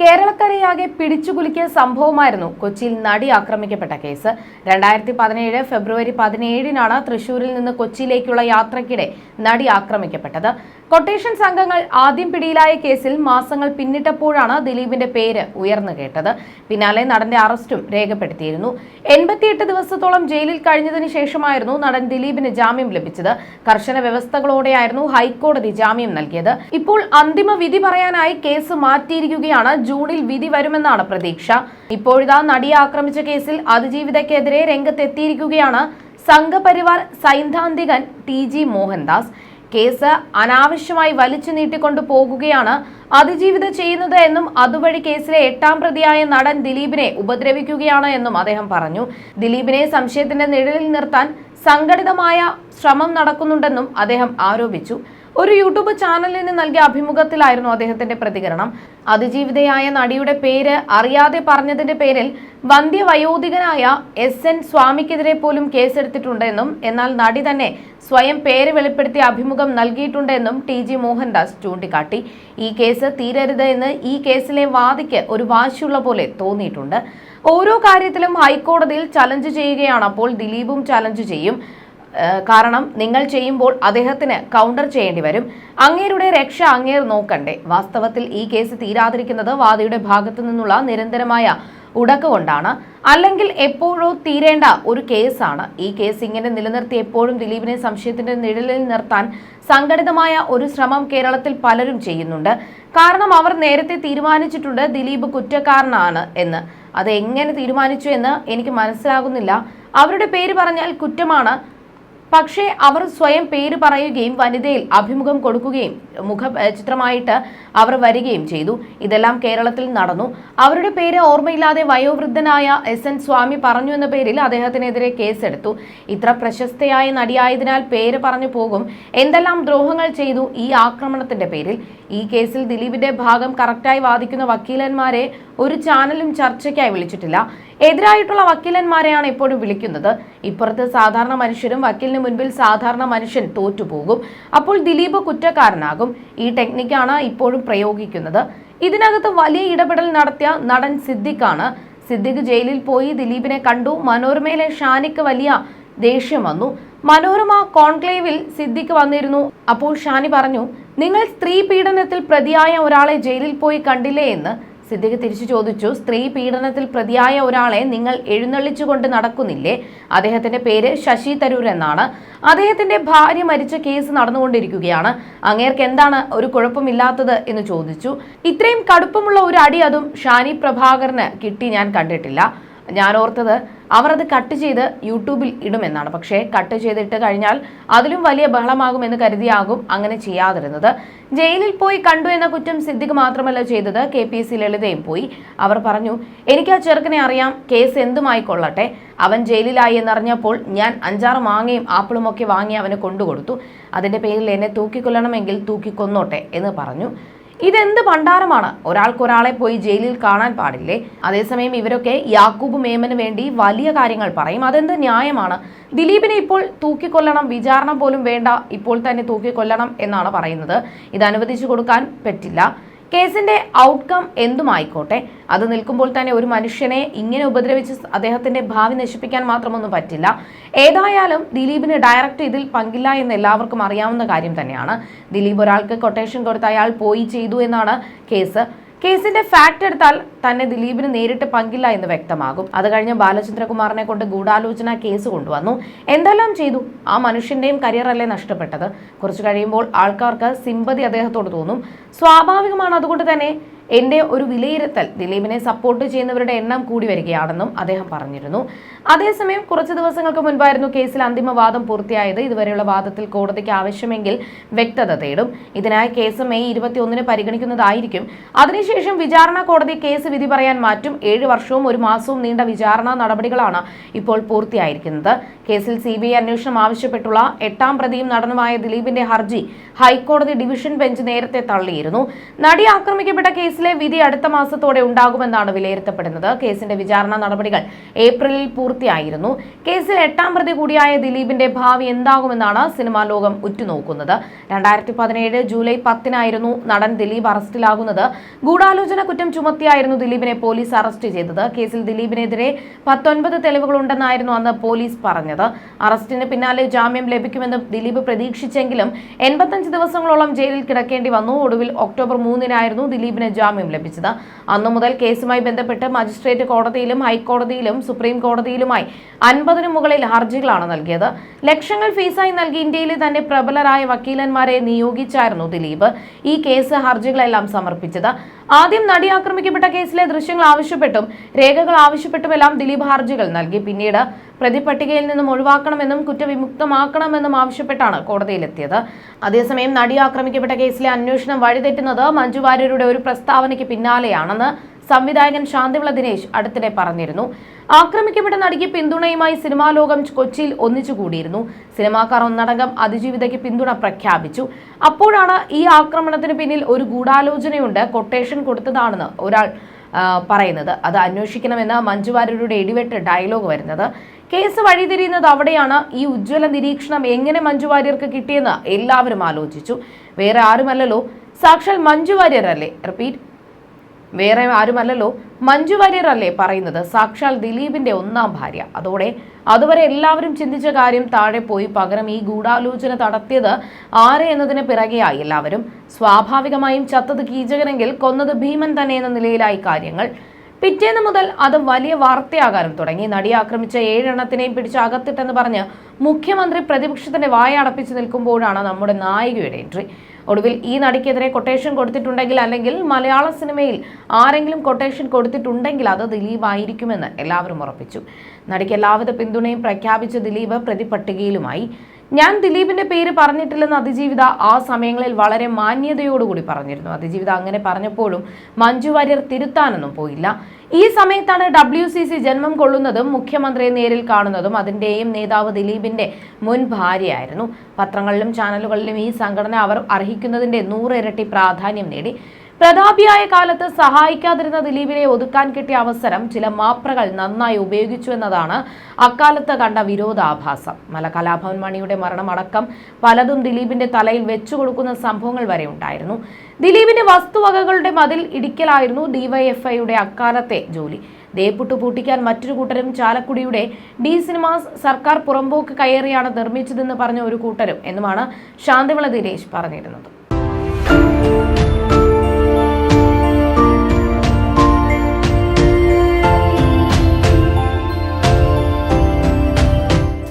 കേരളക്കരയാകെ പിടിച്ചുകുലുക്കിയ സംഭവമായിരുന്നു കൊച്ചിയിൽ നടി ആക്രമിക്കപ്പെട്ട കേസ്. രണ്ടായിരത്തി പതിനേഴ് ഫെബ്രുവരി പതിനേഴിനാണ് തൃശൂരിൽ നിന്ന് കൊച്ചിയിലേക്കുള്ള യാത്രക്കിടെ നടി ആക്രമിക്കപ്പെട്ടത്. കൊട്ടേഷൻ സംഘങ്ങൾ ആദ്യം പിടിയിലായ കേസിൽ മാസങ്ങൾ പിന്നിട്ടപ്പോഴാണ് ദിലീപിന്റെ പേര് ഉയർന്നു കേട്ടത്. പിന്നാലെ നടന്റെ അറസ്റ്റും രേഖപ്പെടുത്തിയിരുന്നു. എൺപത്തിയെട്ട് ദിവസത്തോളം ജയിലിൽ കഴിഞ്ഞതിന് ശേഷമായിരുന്നു നടൻ ദിലീപിന് ജാമ്യം ലഭിച്ചത്. കർശന വ്യവസ്ഥകളോടെയായിരുന്നു ഹൈക്കോടതി ജാമ്യം നൽകിയത്. ഇപ്പോൾ അന്തിമ വിധി പറയാനായി കേസ് മാറ്റിയിരിക്കുകയാണ് ജൂണിൽ വിധി വരുമെന്നാണ് പ്രതീക്ഷ. ഇപ്പോഴിതാ നടിയെ ആക്രമിച്ച കേസിൽ അതിജീവിതക്കെതിരെ രംഗത്തെത്തിയിരിക്കുകയാണ് സംഘപരിവാർ സൈദ്ധാന്തികൻ ടി ജി മോഹൻദാസ്. കേസ് അനാവശ്യമായി വലിച്ചു നീട്ടിക്കൊണ്ടു പോകുകയാണ് അതിജീവിത ചെയ്യുന്നത് എന്നും അതുവഴി കേസിലെ എട്ടാം പ്രതിയായ നടൻ ദിലീപിനെ ഉപദ്രവിക്കുകയാണ് എന്നും അദ്ദേഹം പറഞ്ഞു. ദിലീപിനെ സംശയത്തിന്റെ നിഴലിൽ നിർത്താൻ സംഘടിതമായ ശ്രമം നടക്കുന്നുണ്ടെന്നും അദ്ദേഹം ആരോപിച്ചു. ഒരു യൂട്യൂബ് ചാനലിന് നൽകിയ അഭിമുഖത്തിലായിരുന്നു അദ്ദേഹത്തിന്റെ പ്രതികരണം. അതിജീവിതയായ നടിയുടെ പേര് അറിയാതെ പറഞ്ഞതിന്റെ പേരിൽ വന്ധ്യവയോധികനായ എസ് എൻ സ്വാമിക്കെതിരെ പോലും കേസെടുത്തിട്ടുണ്ടെന്നും എന്നാൽ നടി തന്നെ സ്വയം പേര് വെളിപ്പെടുത്തി അഭിമുഖം നൽകിയിട്ടുണ്ടെന്നും ടി ജി മോഹൻദാസ് ചൂണ്ടിക്കാട്ടി. ഈ കേസ് തീരരുത് എന്ന് ഈ കേസിലെ വാദിക്ക് ഒരു വാശിയുള്ള പോലെ തോന്നിയിട്ടുണ്ട്. ഓരോ കാര്യത്തിലും ഹൈക്കോടതിയിൽ ചലഞ്ച് ചെയ്യുകയാണ് അപ്പോൾ ദിലീപും ചലഞ്ച് ചെയ്യും. കാരണം നിങ്ങൾ ചെയ്യുമ്പോൾ അദ്ദേഹത്തിന് കൗണ്ടർ ചെയ്യേണ്ടി വരും. അങ്ങേരുടെ രക്ഷ അങ്ങേർ നോക്കണ്ടേ. വാസ്തവത്തിൽ ഈ കേസ് തീരാതിരിക്കുന്നത് വാദിയുടെ ഭാഗത്തു നിന്നുള്ള നിരന്തരമായ ഉടക്ക് കൊണ്ടാണ്. അല്ലെങ്കിൽ എപ്പോഴോ തീരേണ്ട ഒരു കേസാണ് ഈ കേസ് ഇങ്ങനെ നിലനിർത്തി എപ്പോഴും ദിലീപിനെ സംശയത്തിന്റെ നിഴലിൽ നിർത്താൻ സംഘടിതമായ ഒരു ശ്രമം കേരളത്തിൽ പലരും ചെയ്യുന്നുണ്ട്. കാരണം അവർ നേരത്തെ തീരുമാനിച്ചിട്ടുണ്ട് ദിലീപ് കുറ്റക്കാരനാണ് എന്ന്. അത് എങ്ങനെ തീരുമാനിച്ചു എന്ന് എനിക്ക് മനസ്സിലാകുന്നില്ല. അവരുടെ പേര് പറഞ്ഞാൽ കുറ്റമാണ്. പക്ഷേ അവർ സ്വയം പേര് പറയുകയും വനിതയിൽ അഭിമുഖം കൊടുക്കുകയും മുഖ ചിത്രമായിട്ട് അവർ വരികയും ചെയ്തു. ഇതെല്ലാം കേരളത്തിൽ നടന്നു. അവരുടെ പേര് ഓർമ്മയില്ലാതെ വയോവൃദ്ധനായ എസ് എൻ സ്വാമി പറഞ്ഞു എന്ന പേരിൽ അദ്ദേഹത്തിനെതിരെ കേസെടുത്തു. ഇത്ര പ്രശസ്തയായ നടിയായതിനാൽ പേര് പറഞ്ഞു പോകും. എന്തെല്ലാം ദ്രോഹങ്ങൾ ചെയ്തു ഈ ആക്രമണത്തിന്റെ പേരിൽ? ഈ കേസിൽ ദിലീപിന്റെ ഭാഗം കറക്റ്റായി വാദിക്കുന്ന വക്കീലന്മാരെ ഒരു ചാനലും ചർച്ചയ്ക്കായി വിളിച്ചിട്ടില്ല. എതിരായിട്ടുള്ള വക്കീലന്മാരെയാണ് ഇപ്പോഴും വിളിക്കുന്നത്. ഇപ്പുറത്ത് സാധാരണ മനുഷ്യരും വക്കീലിന് മുൻപിൽ സാധാരണ മനുഷ്യൻ തോറ്റുപോകും. അപ്പോൾ ദിലീപ് കുറ്റക്കാരനാകും. ഈ ടെക്നിക്കാണ് ഇപ്പോഴും പ്രയോഗിക്കുന്നത്. ഇതിനകത്ത് വലിയ ഇടപെടൽ നടത്തിയ നടൻ സിദ്ദിഖാണ്. സിദ്ദിഖ് ജയിലിൽ പോയി ദിലീപിനെ കണ്ടു. മനോരമയിലെ ഷാനിക്ക് വലിയ ദേഷ്യം വന്നു. മനോരമ കോൺക്ലേവിൽ സിദ്ദിഖ് വന്നിരുന്നു. അപ്പോൾ ഷാനി പറഞ്ഞു നിങ്ങൾ സ്ത്രീ പീഡനത്തിൽ പ്രതിയായ ഒരാളെ ജയിലിൽ പോയി കണ്ടില്ലേ എന്ന്. സിദ്ദിഖ് തിരിച്ചു ചോദിച്ചു സ്ത്രീ പീഡനത്തിൽ പ്രതിയായ ഒരാളെ നിങ്ങൾ എഴുന്നള്ളിച്ചുകൊണ്ട് നടക്കുന്നില്ലേ? അദ്ദേഹത്തിന്റെ പേര് ശശി തരൂർ എന്നാണ്. അദ്ദേഹത്തിന്റെ ഭാര്യ മരിച്ച കേസ് നടന്നുകൊണ്ടിരിക്കുകയാണ്. അങ്ങേർക്ക് എന്താണ് ഒരു കുഴപ്പമില്ലാത്തത്? എന്ന് ചോദിച്ചു. ഇത്രയും കടുപ്പമുള്ള ഒരു അടി അതും ഷാനി പ്രഭാകറിന് കിട്ടി ഞാൻ കണ്ടിട്ടില്ല. ഞാൻ ഓർത്തത് അവർ അത് കട്ട് ചെയ്ത് യൂട്യൂബിൽ ഇടുമെന്നാണ്. പക്ഷേ കട്ട് ചെയ്തിട്ട് കഴിഞ്ഞാൽ അതിലും വലിയ ബഹളമാകുമെന്ന് കരുതിയാകും അങ്ങനെ ചെയ്യാതിരുന്നത്. ജയിലിൽ പോയി കണ്ടു എന്ന കുറ്റം സിദ്ദിഖ് മാത്രമല്ല ചെയ്തത്. കെ പി എസ് സി ലളിതയും പോയി. അവർ പറഞ്ഞു എനിക്ക് ആ ചെറുക്കനെ അറിയാം. കേസ് എന്തുമായിക്കൊള്ളട്ടെ. അവൻ ജയിലിലായി എന്നറിഞ്ഞപ്പോൾ ഞാൻ അഞ്ചാറ് മാങ്ങയും ആപ്പിളും ഒക്കെ വാങ്ങി അവന് കൊണ്ടുകൊടുത്തു. അതിന്റെ പേരിൽ എന്നെ തൂക്കിക്കൊല്ലണമെങ്കിൽ തൂക്കിക്കൊന്നോട്ടെ എന്ന് പറഞ്ഞു. ഇതെന്ത് ഭണ്ഡാരമാണ്? ഒരാൾക്ക് ഒരാളെ പോയി ജയിലിൽ കാണാൻ പാടില്ലേ? അതേസമയം ഇവരൊക്കെ യാക്കൂബ് മേമന് വേണ്ടി വലിയ കാര്യങ്ങൾ പറയും. അതെന്ത് ന്യായമാണ്? ദിലീപിനെ ഇപ്പോൾ തൂക്കിക്കൊല്ലണം വിചാരണ പോലും വേണ്ട ഇപ്പോൾ തന്നെ തൂക്കിക്കൊല്ലണം എന്നാണ് പറയുന്നത്. ഇത് അനുവദിച്ചു കൊടുക്കാൻ പറ്റില്ല. കേസിന്റെ ഔട്ട്കം എന്തുമായിക്കോട്ടെ? അത് നിൽക്കുമ്പോൾ തന്നെ ഒരു മനുഷ്യനെ ഇങ്ങനെ ഉപദ്രവിച്ച് അദ്ദേഹത്തിന്റെ ഭാവി നശിപ്പിക്കാൻ മാത്രമൊന്നും പറ്റില്ല. ഏതായാലും ദിലീപിന് ഡയറക്റ്റ് ഇതിൽ പങ്കില്ല എന്ന് എല്ലാവർക്കും അറിയാവുന്ന കാര്യം തന്നെയാണ്. ദിലീപ് ഒരാൾക്ക് കൊട്ടേഷൻ കൊടുത്ത് അയാൾ പോയി ചെയ്തു എന്നാണ് കേസ്. കേസിന്റെ ഫാക്ട് എടുത്താൽ തന്നെ ദിലീപിന് നേരിട്ട് പങ്കില്ല എന്ന് വ്യക്തമാകും. അത് കഴിഞ്ഞ് ബാലചന്ദ്രകുമാറിനെ കൊണ്ട് ഗൂഢാലോചന കേസ് കൊണ്ടുവന്നു. എന്തെല്ലാം ചെയ്തു? ആ മനുഷ്യന്റെയും കരിയർ അല്ലേ നഷ്ടപ്പെട്ടത്? കുറച്ചു കഴിയുമ്പോൾ ആൾക്കാർക്ക് സിമ്പതി അദ്ദേഹത്തോട് തോന്നും. സ്വാഭാവികമാണ് അതുകൊണ്ട് തന്നെ എന്റെ ഒരു വിലയിരുത്തൽ ദിലീപിനെ സപ്പോർട്ട് ചെയ്യുന്നവരുടെ എണ്ണം കൂടി വരികയാണെന്നും അദ്ദേഹം പറഞ്ഞിരുന്നു. അതേസമയം കുറച്ച് ദിവസങ്ങൾക്ക് മുൻപായിരുന്നു കേസിൽ അന്തിമ വാദം പൂർത്തിയായത്. ഇതുവരെയുള്ള വാദത്തിൽ കോടതിക്ക് ആവശ്യമെങ്കിൽ വ്യക്തത തേടും. ഇതിനായി കേസ് മെയ് ഇരുപത്തിയൊന്നിന് പരിഗണിക്കുന്നതായിരിക്കും. അതിനുശേഷം വിചാരണ കോടതി കേസ് വിധി പറയാൻ മാറ്റും. ഏഴ് വർഷവും ഒരു മാസവും നീണ്ട വിചാരണ നടപടികളാണ് ഇപ്പോൾ പൂർത്തിയായിരിക്കുന്നത്. കേസിൽ സി ബി ഐ അന്വേഷണം ആവശ്യപ്പെട്ടുള്ള എട്ടാം പ്രതിയും നടനുമായ ദിലീപിന്റെ ഹർജി ഹൈക്കോടതി ഡിവിഷൻ ബെഞ്ച് നേരത്തെ തള്ളിയിരുന്നു. നടി ആക്രമിക്കപ്പെട്ട കേസിൽ കേസിലെ വിധി അടുത്ത മാസത്തോടെ ഉണ്ടാകുമെന്നാണ് വിലയിരുത്തപ്പെടുന്നത്. കേസിന്റെ വിചാരണ നടപടികൾ ഏപ്രിലിൽ പൂർത്തിയായിരുന്നു. കേസിൽ എട്ടാം പ്രതി കൂടിയായ ദിലീപിന്റെ ഭാവി എന്താകുമെന്നാണ് സിനിമാ ലോകം ഉറ്റുനോക്കുന്നത്. രണ്ടായിരത്തി പതിനേഴ് ജൂലൈ പത്തിനായിരുന്നു നടൻ ദിലീപ് അറസ്റ്റിലാകുന്നത്. ഗൂഢാലോചന കുറ്റം ചുമത്തിയായിരുന്നു ദിലീപിനെ പോലീസ് അറസ്റ്റ് ചെയ്തത്. കേസിൽ ദിലീപിനെതിരെ പത്തൊൻപത് തെളിവുകളുണ്ടെന്നായിരുന്നു അന്ന് പോലീസ് പറഞ്ഞത്. അറസ്റ്റിന് പിന്നാലെ ജാമ്യം ലഭിക്കുമെന്ന് ദിലീപ് പ്രതീക്ഷിച്ചെങ്കിലും എൺപത്തഞ്ച് ദിവസങ്ങളോളം ജയിലിൽ കിടക്കേണ്ടി വന്നു. ഒടുവിൽ ഒക്ടോബർ മൂന്നിനായിരുന്നു ദിലീപിന് ജാമ്യം ലഭിച്ചത്. അന്നു മുതൽ കേസുമായി ബന്ധപ്പെട്ട് മജിസ്ട്രേറ്റ് കോടതിയിലും ഹൈക്കോടതിയിലും സുപ്രീം കോടതിയിലുമായി അൻപതിനു മുകളിൽ ഹർജികളാണ് നൽകിയത്. ലക്ഷങ്ങൾ ഫീസായി നൽകി ഇന്ത്യയിലെ തന്നെ പ്രബലരായ വക്കീലന്മാരെ നിയോഗിച്ചായിരുന്നു ദിലീപ് ഈ കേസ് ഹർജികളെല്ലാം സമർപ്പിച്ചത്. ആദ്യം നടി ആക്രമിക്കപ്പെട്ട കേസിലെ ദൃശ്യങ്ങൾ ആവശ്യപ്പെട്ടും രേഖകൾ ആവശ്യപ്പെട്ടുമെല്ലാം ദിലീപ് ഹർജികൾ നൽകി. പിന്നീട് പ്രതിപട്ടികയിൽ നിന്നും ഒഴിവാക്കണമെന്നും കുറ്റവിമുക്തമാക്കണമെന്നും ആവശ്യപ്പെട്ടാണ് കോടതിയിലെത്തിയത്. അതേസമയം നടി ആക്രമിക്കപ്പെട്ട കേസിലെ അന്വേഷണം വഴിതെറ്റുന്നത് മഞ്ജു വാര്യരുടെ ഒരു പ്രസ്താവനയ്ക്ക് പിന്നാലെയാണെന്ന് സംവിധായകൻ ശാന്തിവിള ദിനേശ് അടുത്തിടെ പറഞ്ഞിരുന്നു. ആക്രമിക്കപ്പെട്ട നടിക്ക് പിന്തുണയുമായി സിനിമാ ലോകം കൊച്ചിയിൽ ഒന്നിച്ചുകൂടിയിരുന്നു സിനിമാക്കാർ ഒന്നടങ്കം അതിജീവിതയ്ക്ക് പിന്തുണ പ്രഖ്യാപിച്ചു. അപ്പോഴാണ് ഈ ആക്രമണത്തിന് പിന്നിൽ ഒരു ഗൂഢാലോചനയുണ്ട് കൊട്ടേഷൻ കൊടുത്തതാണെന്ന് ഒരാൾ പറയുന്നത്. അത് അന്വേഷിക്കണമെന്ന് മഞ്ജുവാര്യരുടെ ഇടിവെട്ട് ഡയലോഗ് വരുന്നത്. കേസ് വഴിതിരിയുന്നത് അവിടെയാണ്. ഈ ഉജ്ജ്വല നിരീക്ഷണം എങ്ങനെ മഞ്ജു വാര്യർക്ക് കിട്ടിയെന്ന് എല്ലാവരും ആലോചിച്ചു. വേറെ ആരുമല്ലല്ലോ. സാക്ഷാൽ മഞ്ജു വാര്യരല്ലേ? റിപ്പീറ്റ്. വേറെ ആരുമല്ലല്ലോ. മഞ്ജു വാര്യർ അല്ലേ പറയുന്നത്? സാക്ഷാൽ ദിലീപിന്റെ ഒന്നാം ഭാര്യ. അതോടെ അതുവരെ എല്ലാവരും ചിന്തിച്ച കാര്യം താഴെ പോയി. പകരം ഈ ഗൂഢാലോചന നടത്തിയത് ആരെ എന്നതിന് പിറകെയായി എല്ലാവരും. സ്വാഭാവികമായും ചത്തത് കീചകനെങ്കിൽ കൊന്നത് ഭീമൻ തന്നെ എന്ന നിലയിലായി കാര്യങ്ങൾ. പിറ്റേന്ന് മുതൽ അത് വലിയ വാർത്തയാകാനും തുടങ്ങി. നടിയെ ആക്രമിച്ച ഏഴെണ്ണത്തിനെയും പിടിച്ച് അകത്തിട്ടെന്ന് പറഞ്ഞ് മുഖ്യമന്ത്രി പ്രതിപക്ഷത്തിന്റെ വായ അടപ്പിച്ചു നിൽക്കുമ്പോഴാണ് നമ്മുടെ നായികയുടെ എൻട്രി. ഒടുവിൽ ഈ നടിക്കെതിരെ കൊട്ടേഷൻ കൊടുത്തിട്ടുണ്ടെങ്കിൽ അല്ലെങ്കിൽ മലയാള സിനിമയിൽ ആരെങ്കിലും കൊട്ടേഷൻ കൊടുത്തിട്ടുണ്ടെങ്കിൽ അത് ദിലീപ് ആയിരിക്കുമെന്ന് എല്ലാവരും ഉറപ്പിച്ചു. നടിക്ക് എല്ലാവിധ പിന്തുണയും പ്രഖ്യാപിച്ച ദിലീപ് പ്രതിപട്ടികയിലുമായി. ഞാൻ ദിലീപിന്റെ പേര് പറഞ്ഞിട്ടില്ലെന്ന് അതിജീവിത ആ സമയങ്ങളിൽ വളരെ മാന്യതയോടുകൂടി പറഞ്ഞിരുന്നു. അതിജീവിത അങ്ങനെ പറഞ്ഞപ്പോഴും മഞ്ജു വാര്യർ തിരുത്താനൊന്നും പോയില്ല. ഈ സമയത്താണ് ഡബ്ല്യു സി സി ജന്മം കൊള്ളുന്നതും മുഖ്യമന്ത്രിയെ നേരിൽ കാണുന്നതും അതിന്റെയും നേതാവ് ദിലീപിന്റെ മുൻ ഭാര്യയായിരുന്നു. പത്രങ്ങളിലും ചാനലുകളിലും ഈ സംഘടന അവർ അർഹിക്കുന്നതിന്റെ നൂറിരട്ടി പ്രാധാന്യം നേടി. പ്രതാപിയായ കാലത്ത് സഹായിക്കാതിരുന്ന ദിലീപിനെ ഒതുക്കാൻ കിട്ടിയ അവസരം ചില മാപ്രകൾ നന്നായി ഉപയോഗിച്ചു എന്നതാണ് അക്കാലത്ത് കണ്ട വിരോധാഭാസം. മലകലാഭവൻ മണിയുടെ മരണമടക്കം പലതും ദിലീപിന്റെ തലയിൽ വെച്ചു കൊടുക്കുന്ന സംഭവങ്ങൾ വരെ ഉണ്ടായിരുന്നു. ദിലീപിന്റെ വസ്തുവകകളുടെ മതിൽ ഇടിക്കലായിരുന്നു ഡിവൈഎഫ്ഐയുടെ അക്കാലത്തെ ജോലി. ദേപ്പുട്ടു പൂട്ടിക്കാൻ മറ്റൊരു കൂട്ടരും ചാലക്കുടിയുടെ ഡി സിനിമാസ് സർക്കാർ പുറമ്പോക്ക് കയറിയാണ് നിർമ്മിച്ചതെന്ന് പറഞ്ഞ ഒരു കൂട്ടരും എന്നുമാണ് ശാന്തിവിള ദിനേശ് പറഞ്ഞിരുന്നത്.